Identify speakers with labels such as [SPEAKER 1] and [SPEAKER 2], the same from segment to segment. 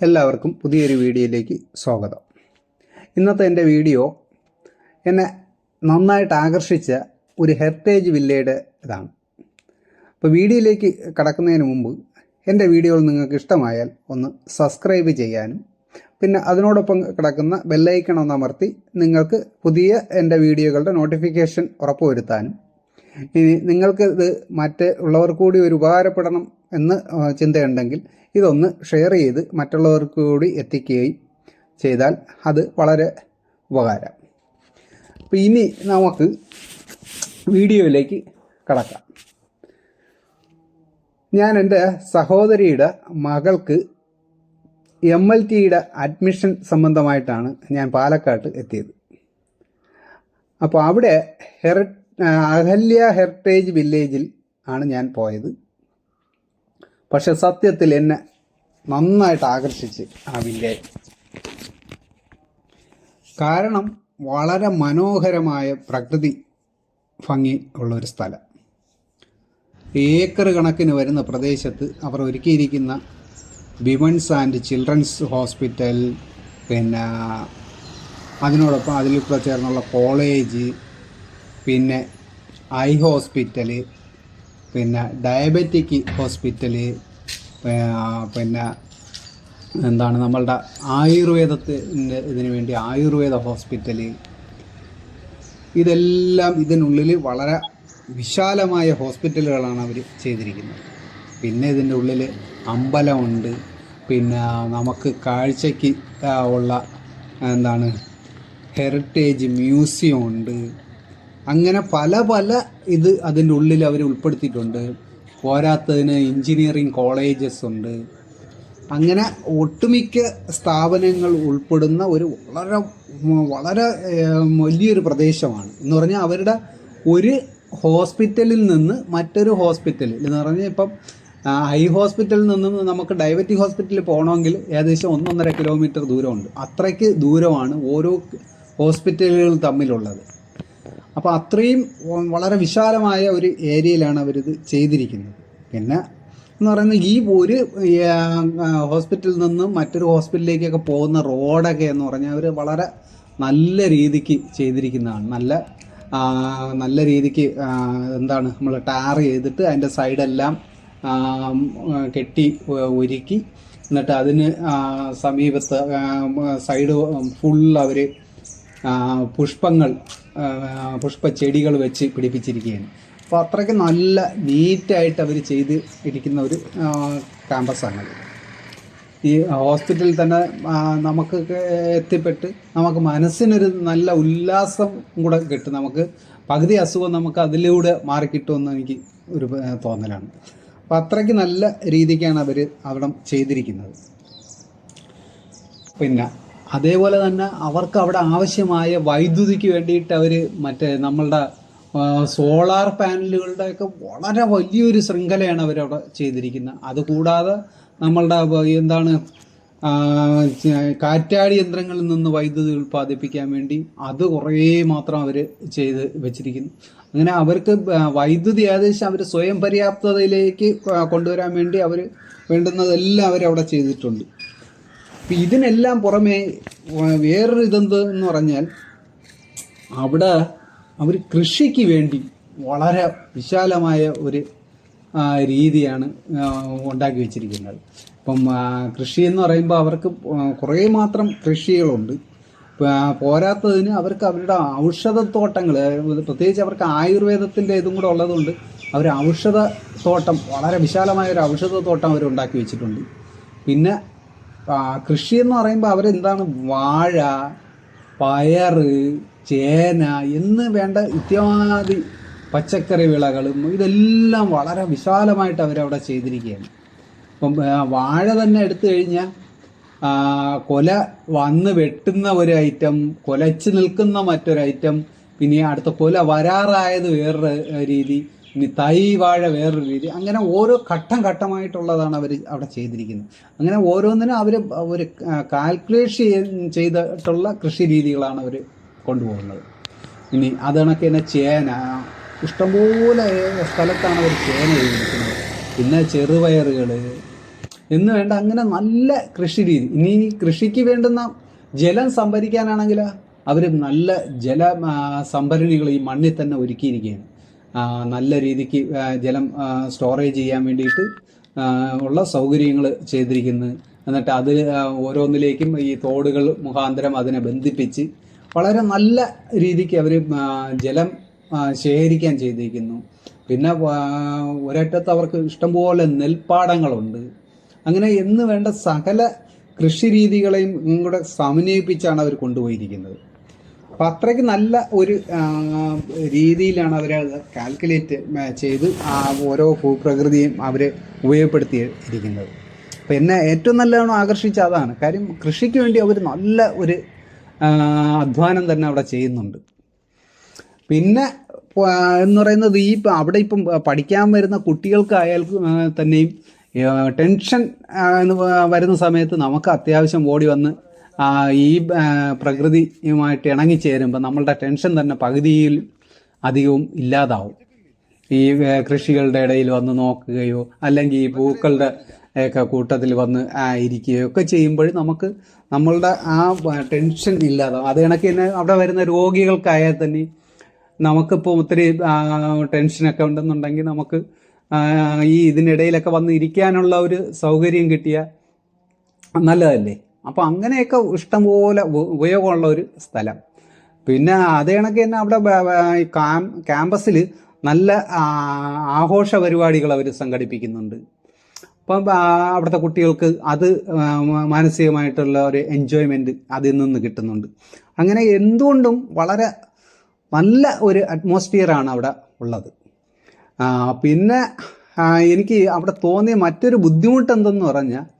[SPEAKER 1] എല്ലാവർക്കും പുതിയൊരു വീഡിയോയിലേക്ക് സ്വാഗതം. ഇന്നത്തെ എന്റെ വീഡിയോ എന്നെ നന്നായിട്ട് ആകർഷിച്ച ഒരു ഹെറിറ്റേജ് വില്ലയുടെ ഇതാണ്. അപ്പോൾ വീഡിയോയിലേക്ക് കടക്കുന്നതിന് മുമ്പ് എന്റെ വീഡിയോകൾ നിങ്ങൾക്ക് ഇഷ്ടമായാൽ ഒന്ന് സബ്സ്ക്രൈബ് ചെയ്യാനും പിന്നെ അതിനോടൊപ്പം കിടക്കുന്ന ബെല്ലൈക്കൺ ഒന്ന് അമർത്തി നിങ്ങൾക്ക് പുതിയ എന്റെ വീഡിയോകളുടെ നോട്ടിഫിക്കേഷൻ ഉറപ്പുവരുത്താനും ഇനി നിങ്ങൾക്ക് ഇത് മറ്റ് കൂടി ഒരു ഉപകാരപ്പെടണം എന്ന് ചിന്തയുണ്ടെങ്കിൽ ഇതൊന്ന് ഷെയർ ചെയ്ത് മറ്റുള്ളവർക്ക് കൂടി എത്തിക്കുകയും ചെയ്താൽ അത് വളരെ ഉപകാരം. അപ്പോൾ ഇനി നമുക്ക് വീഡിയോയിലേക്ക് കടക്കാം. ഞാൻ എന്റെ സഹോദരിയുടെ മകൾക്ക് എം എൽ ടിയുടെ അഡ്മിഷൻ സംബന്ധമായിട്ടാണ് ഞാൻ പാലക്കാട്ട് എത്തിയത്. അപ്പോൾ അവിടെ ഹെറി അഹല്യ ഹെറിറ്റേജ് വില്ലേജിൽ ആണ് ഞാൻ പോയത്. പക്ഷെ സത്യത്തിൽ എന്നെ നന്നായിട്ട് ആകർഷിച്ച് ആ വില്ലേജ് കാരണം വളരെ മനോഹരമായ പ്രകൃതി ഭംഗി ഉള്ള ഒരു സ്ഥലം. ഏക്കർ കണക്കിന് വരുന്ന പ്രദേശത്ത് അവർ ഒരുക്കിയിരിക്കുന്ന വിമൻസ് ആൻഡ് ചിൽഡ്രൻസ് ഹോസ്പിറ്റൽ പിന്നെ അതിനോടൊപ്പം അതിൽ ചേർന്നുള്ള കോളേജ് പിന്നെ ഐ ഹോസ്പിറ്റൽ പിന്നെ ഡയബറ്റിക് ഹോസ്പിറ്റൽ പിന്നെ എന്താണ് നമ്മളുടെ ആയുർവേദത്തിന്റെ ഇതിനു വേണ്ടി ആയുർവേദ ഹോസ്പിറ്റൽ ഇതെല്ലാം ഇതിനുള്ളിൽ വളരെ വിശാലമായ ഹോസ്പിറ്റലുകളാണ് അവർ ചെയ്തിരിക്കുന്നത്. പിന്നെ ഇതിന്റെ ഉള്ളിൽ അമ്പലമുണ്ട്. പിന്നെ നമുക്ക് കാഴ്ചയ്ക്ക് ഉള്ള എന്താണ് ഹെറിറ്റേജ് മ്യൂസിയം ഉണ്ട്. അങ്ങനെ പല പല ഇത് അതിന്റെ ഉള്ളിൽ അവർ ഉൾപ്പെടുത്തിയിട്ടുണ്ട്. പോരാത്തതിന് എഞ്ചിനീയറിംഗ് കോളേജസ് ഉണ്ട്. അങ്ങനെ ഒട്ടുമിക്ക സ്ഥാപനങ്ങൾ ഉൾപ്പെടുന്ന ഒരു വളരെ വളരെ വലിയൊരു പ്രദേശമാണ്. എന്ന് പറഞ്ഞാൽ അവരുടെ ഒരു ഹോസ്പിറ്റലിൽ നിന്ന് മറ്റൊരു ഹോസ്പിറ്റലിൽ എന്ന് പറഞ്ഞാൽ ഇപ്പം ഐ ഹോസ്പിറ്റലിൽ നിന്ന് നമുക്ക് ഡയബറ്റിക് ഹോസ്പിറ്റലിൽ പോകണമെങ്കിൽ ഏകദേശം ഒന്നൊന്നര കിലോമീറ്റർ ദൂരമുണ്ട്. അത്രയ്ക്ക് ദൂരമാണ് ഓരോ ഹോസ്പിറ്റലുകൾ തമ്മിലുള്ളത്. അപ്പോൾ അത്രയും വളരെ വിശാലമായ ഒരു ഏരിയയിലാണ് അവരിത് ചെയ്തിരിക്കുന്നത്. പിന്നെ എന്ന് പറയുന്നത് ഈ ഒരു ഹോസ്പിറ്റലിൽ നിന്നും മറ്റൊരു ഹോസ്പിറ്റലിലേക്കൊക്കെ പോകുന്ന റോഡൊക്കെ എന്ന് പറഞ്ഞാൽ അവർ വളരെ നല്ല രീതിക്ക് ചെയ്തിരിക്കുന്നതാണ്. നല്ല നല്ല രീതിക്ക് എന്താണ് നമ്മൾ ടാർ ചെയ്തിട്ട് അതിന്റെ സൈഡെല്ലാം കെട്ടി ഒരുക്കി. എന്നിട്ട് അതിന് സമീപത്ത് സൈഡ് ഫുൾ അവർ പുഷ്പങ്ങൾ പുഷ്പച്ചെടികൾ വെച്ച് പിടിപ്പിച്ചിരിക്കുകയാണ്. അപ്പോൾ അത്രയ്ക്ക് നല്ല നീറ്റായിട്ട് അവർ ചെയ്ത് ഇരിക്കുന്ന ഒരു ക്യാമ്പസാണ് ഈ ഹോസ്പിറ്റലിൽ തന്നെ നമുക്ക് എത്തിപ്പെട്ട് നമുക്ക് മനസ്സിനൊരു നല്ല ഉല്ലാസം കൂടെ കിട്ടും. നമുക്ക് പകുതി അസുഖം നമുക്ക് അതിലൂടെ മാറിക്കിട്ടുമെന്ന് എനിക്ക് ഒരു തോന്നലാണ്. അപ്പോൾ അത്രയ്ക്ക് നല്ല രീതിക്കാണ് അവർ അവിടെ ചെയ്തിരിക്കുന്നത്. പിന്നെ അതേപോലെ തന്നെ അവർക്ക് അവിടെ ആവശ്യമായ വൈദ്യുതിക്ക് വേണ്ടിയിട്ട് അവർ മറ്റേ നമ്മളുടെ സോളാർ പാനലുകളുടെയൊക്കെ വളരെ വലിയൊരു ശൃംഖലയാണ് അവരവിടെ ചെയ്തിരിക്കുന്നത്. അതുകൂടാതെ നമ്മളുടെ എന്താണ് കാറ്റാടി യന്ത്രങ്ങളിൽ നിന്ന് വൈദ്യുതി ഉൽപ്പാദിപ്പിക്കാൻ വേണ്ടി അത് കുറേ മാത്രം അവർ ചെയ്ത് വെച്ചിരിക്കുന്നു. അങ്ങനെ അവർക്ക് വൈദ്യുതി ഏകദേശം അവർ സ്വയം പര്യാപ്തതയിലേക്ക് കൊണ്ടുവരാൻ വേണ്ടി അവർ വേണ്ടുന്നതെല്ലാം അവരവിടെ ചെയ്തിട്ടുണ്ട്. അപ്പം ഇതിനെല്ലാം പുറമേ വേറൊരു ഇതെന്ത് എന്ന് പറഞ്ഞാൽ അവിടെ അവർ കൃഷിക്ക് വേണ്ടി വളരെ വിശാലമായ ഒരു രീതിയാണ് ഉണ്ടാക്കി വെച്ചിരിക്കുന്നത്. ഇപ്പം കൃഷി എന്ന് പറയുമ്പോൾ അവർക്ക് കുറേ മാത്രം കൃഷികളുണ്ട്. പോരാത്തതിന് അവർക്ക് അവരുടെ ഔഷധത്തോട്ടങ്ങൾ പ്രത്യേകിച്ച് അവർക്ക് ആയുർവേദത്തിന്റെ ഇതും കൂടെ ഉള്ളതുകൊണ്ട് അവർ ഔഷധ തോട്ടം വളരെ വിശാലമായ ഒരു ഔഷധ തോട്ടം അവർ ഉണ്ടാക്കി വെച്ചിട്ടുണ്ട്. പിന്നെ കൃഷി എന്ന് പറയുമ്പോൾ അവരെന്താണ്? വാഴ പയറ് ചേന എന്ന് വേണ്ട ഇത്യാദി പച്ചക്കറി വിളകളും ഇതെല്ലാം വളരെ വിശാലമായിട്ട് അവരവിടെ ചെയ്തിരിക്കുകയാണ്. ഇപ്പം വാഴ തന്നെ എടുത്തു കഴിഞ്ഞാൽ കൊല വന്ന് വെട്ടുന്ന ഒരു ഐറ്റം കൊലച്ച് നിൽക്കുന്ന മറ്റൊരു ഐറ്റം പിന്നെ അടുത്ത കൊല വരാറായത് വേറൊരു രീതി. ഇനി തൈ വാഴ വേറൊരു രീതി. അങ്ങനെ ഓരോ ഘട്ടം ഘട്ടമായിട്ടുള്ളതാണ് അവർ അവിടെ ചെയ്തിരിക്കുന്നത്. അങ്ങനെ ഓരോന്നിനും അവർ ഒരു കാൽക്കുലേഷൻ ചെയ്തിട്ടുള്ള കൃഷി രീതികളാണ് അവർ കൊണ്ടുപോകുന്നത്. ഇനി അത് കണക്ക് തന്നെ ചേന. ഇഷ്ടംപോലെ സ്ഥലത്താണ് അവർ ചേന ചെയ്തിരിക്കുന്നത്. പിന്നെ ചെറുപയറുകൾ എന്ന് വേണ്ട അങ്ങനെ നല്ല കൃഷി രീതി. ഇനി കൃഷിക്ക് വേണ്ടുന്ന ജലം സംഭരിക്കാനാണെങ്കിൽ അവർ നല്ല ജല സംഭരണികൾ ഈ മണ്ണിൽ തന്നെ ഒരുക്കിയിരിക്കുകയാണ്. നല്ല രീതിക്ക് ജലം സ്റ്റോറേജ് ചെയ്യാൻ വേണ്ടിയിട്ട് ഉള്ള സൗകര്യങ്ങൾ ചെയ്തിരിക്കുന്നത് എന്നിട്ട് അതിൽ ഓരോന്നിലേക്കും ഈ തോടുകൾ മുഖാന്തരം അതിനെ ബന്ധിപ്പിച്ച് വളരെ നല്ല രീതിക്ക് അവർ ജലം ശേഖരിക്കാൻ ചെയ്തിരിക്കുന്നു. പിന്നെ ഒരറ്റത്ത് അവർക്ക് ഇഷ്ടംപോലെ നെൽപ്പാടങ്ങളുണ്ട്. അങ്ങനെ എന്ന് വേണ്ട സകല കൃഷി രീതികളെയും കൂടെ സമന്വയിപ്പിച്ചാണ് അവർ കൊണ്ടുപോയിരിക്കുന്നത്. അപ്പം അത്രയ്ക്ക് നല്ല ഒരു രീതിയിലാണ് അവർ കാൽക്കുലേറ്റ് ചെയ്ത് ആ ഓരോ ഭൂപ്രകൃതിയും അവർ ഉപയോഗപ്പെടുത്തി ഇരിക്കുന്നത് അപ്പം എന്നെ ഏറ്റവും നല്ലവണ്ണം ആകർഷിച്ച അതാണ്. കാര്യം കൃഷിക്ക് വേണ്ടി അവർ നല്ല ഒരു അധ്വാനം തന്നെ അവിടെ ചെയ്യുന്നുണ്ട്. പിന്നെ എന്ന് പറയുന്നത് ഈ അവിടെ ഇപ്പം പഠിക്കാൻ വരുന്ന കുട്ടികൾക്കായാൽ തന്നെയും ടെൻഷൻ എന്ന് വരുന്ന സമയത്ത് നമുക്ക് അത്യാവശ്യം ഓടി വന്ന് ഈ പ്രകൃതിയുമായിട്ട് ഇണങ്ങിച്ചേരുമ്പോൾ നമ്മളുടെ ടെൻഷൻ തന്നെ പകുതിയിൽ അധികവും ഇല്ലാതാവും. ഈ കൃഷികളുടെ ഇടയിൽ വന്ന് നോക്കുകയോ അല്ലെങ്കിൽ ഈ പൂക്കളുടെ ഒക്കെ കൂട്ടത്തിൽ വന്ന് ഇരിക്കുകയോ ഒക്കെ ചെയ്യുമ്പോൾ നമുക്ക് നമ്മളുടെ ആ ടെൻഷൻ ഇല്ലാതാവും. അത് കണക്ക് തന്നെ അവിടെ വരുന്ന രോഗികൾക്കായാൽ തന്നെ നമുക്കിപ്പോൾ ഒത്തിരി ടെൻഷനൊക്കെ ഉണ്ടെന്നുണ്ടെങ്കിൽ നമുക്ക് ഈ ഇതിനിടയിലൊക്കെ വന്ന് ഇരിക്കാനുള്ള ഒരു സൗകര്യം കിട്ടിയ നല്ലതല്ലേ? അപ്പോൾ അങ്ങനെയൊക്കെ ഇഷ്ടംപോലെ ഉപ- ഉപയോഗമുള്ള ഒരു സ്ഥലം. പിന്നെ അത് കണക്ക് തന്നെ അവിടെ ക്യാമ്പസിൽ നല്ല ആഘോഷ പരിപാടികൾ അവർ സംഘടിപ്പിക്കുന്നുണ്ട്. അപ്പം അവിടുത്തെ കുട്ടികൾക്ക് അത് മാനസികമായിട്ടുള്ള ഒരു എൻജോയ്മെന്റ് അതിൽ നിന്ന് കിട്ടുന്നുണ്ട്. അങ്ങനെ എന്തുകൊണ്ടും വളരെ നല്ല ഒരു അറ്റ്മോസ്ഫിയറാണ് അവിടെ ഉള്ളത്. പിന്നെ എനിക്ക് അവിടെ തോന്നിയ മറ്റൊരു ബുദ്ധിമുട്ട് എന്തെന്ന് പറഞ്ഞാൽ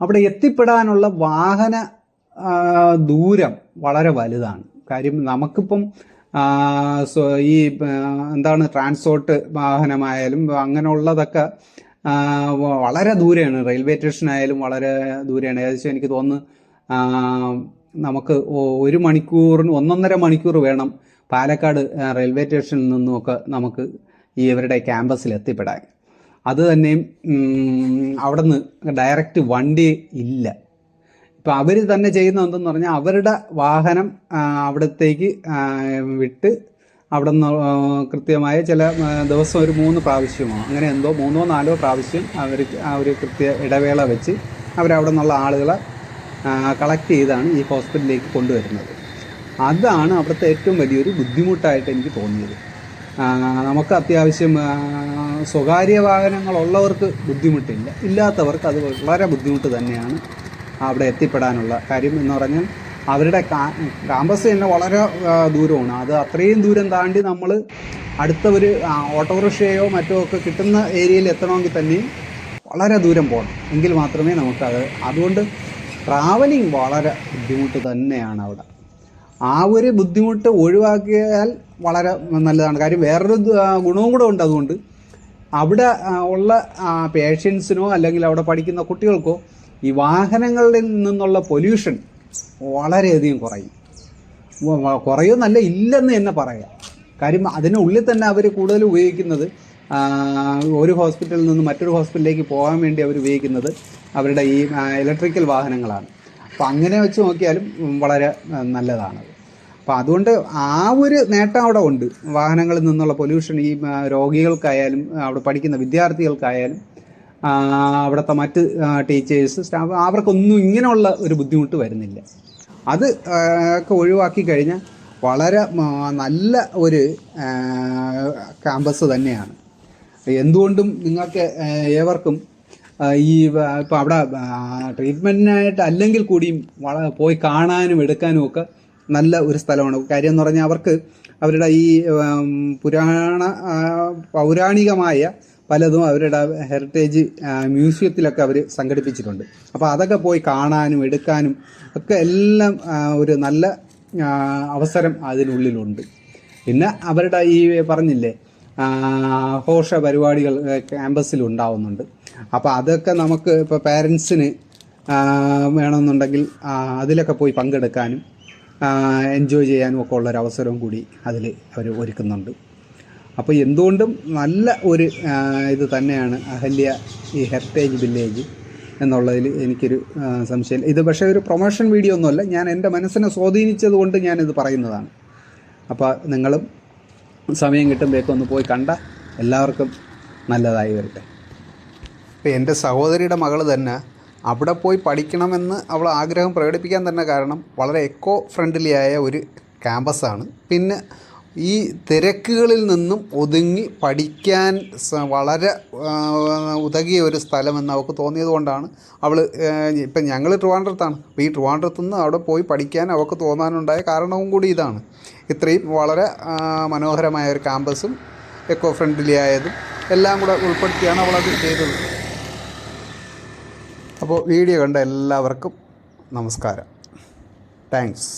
[SPEAKER 1] അവിടെ എത്തിപ്പെടാനുള്ള വാഹന ദൂരം വളരെ വലുതാണ്. കാര്യം നമുക്കിപ്പം ഈ എന്താണ് ട്രാൻസ്പോർട്ട് വാഹനമായാലും അങ്ങനെയുള്ളതൊക്കെ വളരെ ദൂരെയാണ്. റെയിൽവേ സ്റ്റേഷനായാലും വളരെ ദൂരെയാണ്. ഏകദേശം എനിക്ക് തോന്നുന്നു നമുക്ക് ഒരു മണിക്കൂറിന് ഒന്നൊന്നര മണിക്കൂർ വേണം പാലക്കാട് റെയിൽവേ സ്റ്റേഷനിൽ നിന്നുമൊക്കെ നമുക്ക് ഈ ഇവരുടെ ക്യാമ്പസിൽ എത്തിപ്പെടാൻ അത് തന്നെയും അവിടെ നിന്ന് ഡയറക്റ്റ് വണ്ടി ഇല്ല. ഇപ്പം അവർ തന്നെ ചെയ്യുന്ന എന്തെന്ന് പറഞ്ഞാൽ അവരുടെ വാഹനം അവിടത്തേക്ക് വിട്ട് അവിടെ നിന്ന് കൃത്യമായ ചില ദിവസം ഒരു മൂന്ന് പ്രാവശ്യമോ അങ്ങനെ എന്തോ മൂന്നോ നാലോ പ്രാവശ്യം അവർ ആ ഒരു കൃത്യ ഇടവേള വെച്ച് അവരവിടെ നിന്നുള്ള ആളുകളെ കളക്ട് ചെയ്താണ് ഈ ഹോസ്പിറ്റലിലേക്ക് കൊണ്ടുവരുന്നത്. അതാണ് അവിടുത്തെ ഏറ്റവും വലിയൊരു ബുദ്ധിമുട്ടായിട്ട് എനിക്ക് തോന്നിയത്. നമുക്ക് അത്യാവശ്യം സ്വകാര്യ വാഹനങ്ങളുള്ളവർക്ക് ബുദ്ധിമുട്ടില്ല. ഇല്ലാത്തവർക്ക് അത് വളരെ ബുദ്ധിമുട്ട് തന്നെയാണ് അവിടെ എത്തിപ്പെടാനുള്ള കാര്യം എന്ന് പറഞ്ഞാൽ അവരുടെ ക്യാമ്പസ് തന്നെ വളരെ ദൂരമാണ്. അത് അത്രയും ദൂരം താണ്ടി നമ്മൾ അടുത്ത ഒരു ഓട്ടോറിക്ഷയോ മറ്റോ ഒക്കെ കിട്ടുന്ന ഏരിയയിൽ എത്തണമെങ്കിൽ തന്നെ വളരെ ദൂരം പോകണം. എങ്കിൽ മാത്രമേ നമുക്കത് അതുകൊണ്ട് ട്രാവലിംഗ് വളരെ ബുദ്ധിമുട്ട് തന്നെയാണ് അവിടെ. ആ ഒരു ബുദ്ധിമുട്ട് ഒഴിവാക്കിയാൽ വളരെ നല്ലതാണ്. കാര്യം വേറൊരു ഗുണവും കൂടെ ഉണ്ട് അതുകൊണ്ട് അവിടെ ഉള്ള പേഷ്യൻസിനോ അല്ലെങ്കിൽ അവിടെ പഠിക്കുന്ന കുട്ടികൾക്കോ ഈ വാഹനങ്ങളിൽ നിന്നുള്ള പൊല്യൂഷൻ വളരെയധികം കുറയും. കുറയുമെന്നല്ല ഇല്ലെന്ന് തന്നെ പറയാം. കാര്യം അതിനുള്ളിൽ തന്നെ അവർ കൂടുതൽ ഉപയോഗിക്കുന്നത് ഒരു ഹോസ്പിറ്റലിൽ നിന്ന് മറ്റൊരു ഹോസ്പിറ്റലിലേക്ക് പോകാൻ വേണ്ടി അവർ ഉപയോഗിക്കുന്നത് അവരുടെ ഈ ഇലക്ട്രിക്കൽ വാഹനങ്ങളാണ്. അപ്പോൾ അങ്ങനെ വെച്ച് നോക്കിയാലും വളരെ നല്ലതാണത് നല്ലതാണ്. അപ്പോൾ അതുകൊണ്ട് ആ ഒരു നേട്ടം അവിടെ ഉണ്ട്. വാഹനങ്ങളിൽ നിന്നുള്ള പൊല്യൂഷൻ ഈ രോഗികൾക്കായാലും അവിടെ പഠിക്കുന്ന വിദ്യാർത്ഥികൾക്കായാലും അവിടുത്തെ മറ്റ് ടീച്ചേഴ്സ് സ്റ്റാഫ് അവർക്കൊന്നും ഇങ്ങനെയുള്ള ഒരു ബുദ്ധിമുട്ട് വരുന്നില്ല. അത് ഒക്കെ ഒഴിവാക്കി കഴിഞ്ഞാൽ വളരെ നല്ല ഒരു ക്യാമ്പസ് തന്നെയാണ്. എന്തുകൊണ്ടും നിങ്ങൾക്ക് ഏവർക്കും ഈ ഇപ്പം അവിടെ ട്രീറ്റ്മെന്റിനായിട്ട് അല്ലെങ്കിൽ കൂടിയും വള പോയി കാണാനും എടുക്കാനും ഒക്കെ നല്ല ഒരു സ്ഥലമാണ്. കാര്യം എന്ന് പറഞ്ഞാൽ അവർക്ക് അവരുടെ ഈ പുരാണ പൗരാണികമായ പലതും അവരുടെ ഹെറിറ്റേജ് മ്യൂസിയത്തിലൊക്കെ അവർ സംഘടിപ്പിച്ചിട്ടുണ്ട്. അപ്പോൾ അതൊക്കെ പോയി കാണാനും എടുക്കാനും ഒക്കെ എല്ലാം ഒരു നല്ല അവസരം അതിനുള്ളിലുണ്ട്. പിന്നെ അവരുടെ ഈ പറഞ്ഞില്ലേ ആഘോഷ പരിപാടികൾ ക്യാമ്പസിൽ ഉണ്ടാവുന്നുണ്ട്. അപ്പോൾ അതൊക്കെ നമുക്ക് ഇപ്പോൾ പാരൻസിന് വേണമെന്നുണ്ടെങ്കിൽ അതിലൊക്കെ പോയി പങ്കെടുക്കാനും എൻജോയ് ചെയ്യാനും ഒക്കെ ഉള്ളൊരു അവസരവും കൂടി അതിൽ അവർ ഒരുക്കുന്നുണ്ട്. അപ്പോൾ എന്തുകൊണ്ടും നല്ല ഒരു ഇത് തന്നെയാണ് അഹല്യ ഈ ഹെറിറ്റേജ് വില്ലേജ് എന്നുള്ളതിൽ എനിക്കൊരു സംശയം. ഇത് പക്ഷേ ഒരു പ്രൊമോഷൻ വീഡിയോ ഒന്നുമല്ല ഞാൻ എന്റെ മനസ്സിനെ സ്വാധീനിച്ചത് കൊണ്ട് ഞാനിത് പറയുന്നതാണ്. അപ്പോൾ നിങ്ങളും സമയം കിട്ടുമ്പോഴേക്കും ഒന്ന് പോയി കണ്ട എല്ലാവർക്കും നല്ലതായി വരട്ടെ. ഇപ്പോൾ എന്റെ സഹോദരിയുടെ മകൾ തന്നെ അവിടെ പോയി പഠിക്കണമെന്ന് അവൾ ആഗ്രഹം പ്രകടിപ്പിക്കാൻ തന്നെ കാരണം വളരെ എക്കോ ഫ്രണ്ട്ലി ആയ ഒരു ക്യാമ്പസാണ് പിന്നെ ഈ തിരക്കുകളിൽ നിന്നും ഒതുങ്ങി പഠിക്കാൻ വളരെ ഉതകിയ ഒരു സ്ഥലമെന്ന് അവൾക്ക് തോന്നിയത് കൊണ്ടാണ് അവൾ ഇപ്പം ഞങ്ങൾ ട്രിവാൻഡ്രത്താണ്. അപ്പോൾ ഈ ട്രിവാൻഡ്രത്തു നിന്ന് അവിടെ പോയി പഠിക്കാൻ അവൾക്ക് തോന്നാനുണ്ടായ കാരണവും കൂടി ഇതാണ്. ഇത്രയും വളരെ മനോഹരമായ ഒരു ക്യാമ്പസും എക്കോ ഫ്രണ്ട്ലി ആയതും എല്ലാം കൂടെ ഉൾപ്പെടുത്തിയാണ് അവളത് ചെയ്തത്. അപ്പോൾ വീഡിയോ കണ്ട എല്ലാവർക്കും നമസ്കാരം. താങ്ക്സ്